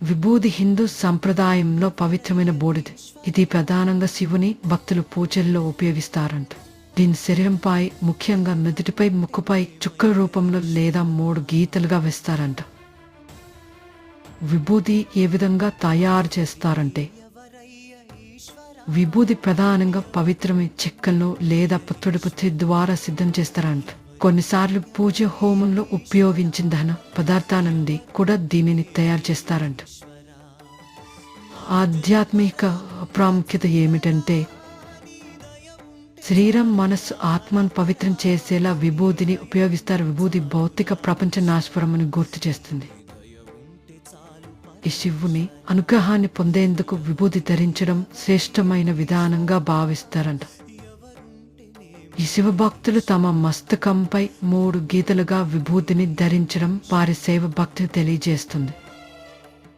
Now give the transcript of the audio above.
విభూది హిందూ సంప్రదాయంలో పవిత్రమైన బోడిది. ఇది ప్రధానంగా శివుని భక్తులు పూజల్లో ఉపయోగిస్తారంట. దీని శరీరంపై ముఖ్యంగా నుదుటిపై ముక్కుపై చుక్కల రూపంలో లేదా మూడు గీతలుగా వేస్తారంట. విభూది ఏ విధంగా తయారు చేస్తారంటే విభూది ప్రధానంగా పవిత్రమైన చెక్కలను లేదా పుత్రుడి పుత్రి ద్వారా సిద్ధం చేస్తారంట. కొన్నిసార్లు పూజ హోమంలో ఉపయోగించిన దహన పదార్థాల నుండి కూడా దీనిని తయారు చేస్తారంట. ఆధ్యాత్మిక ప్రాముఖ్యత ఏమిటంటే శరీరం మనస్సు ఆత్మను పవిత్రం చేసేలా విభూతిని ఉపయోగిస్తారు. విభూతి భౌతిక ప్రపంచ నాశపురమని గుర్తు చేస్తుంది. ఈ శివుని అనుగ్రహాన్ని పొందేందుకు విభూతి ధరించడం శ్రేష్టమైన విధానంగా భావిస్తారంట. ఈ శివభక్తులు తమ మస్తకంపై మూడు గీతలుగా విభూతిని ధరించడం వారి శైవ భక్తిని తెలియజేస్తుంది.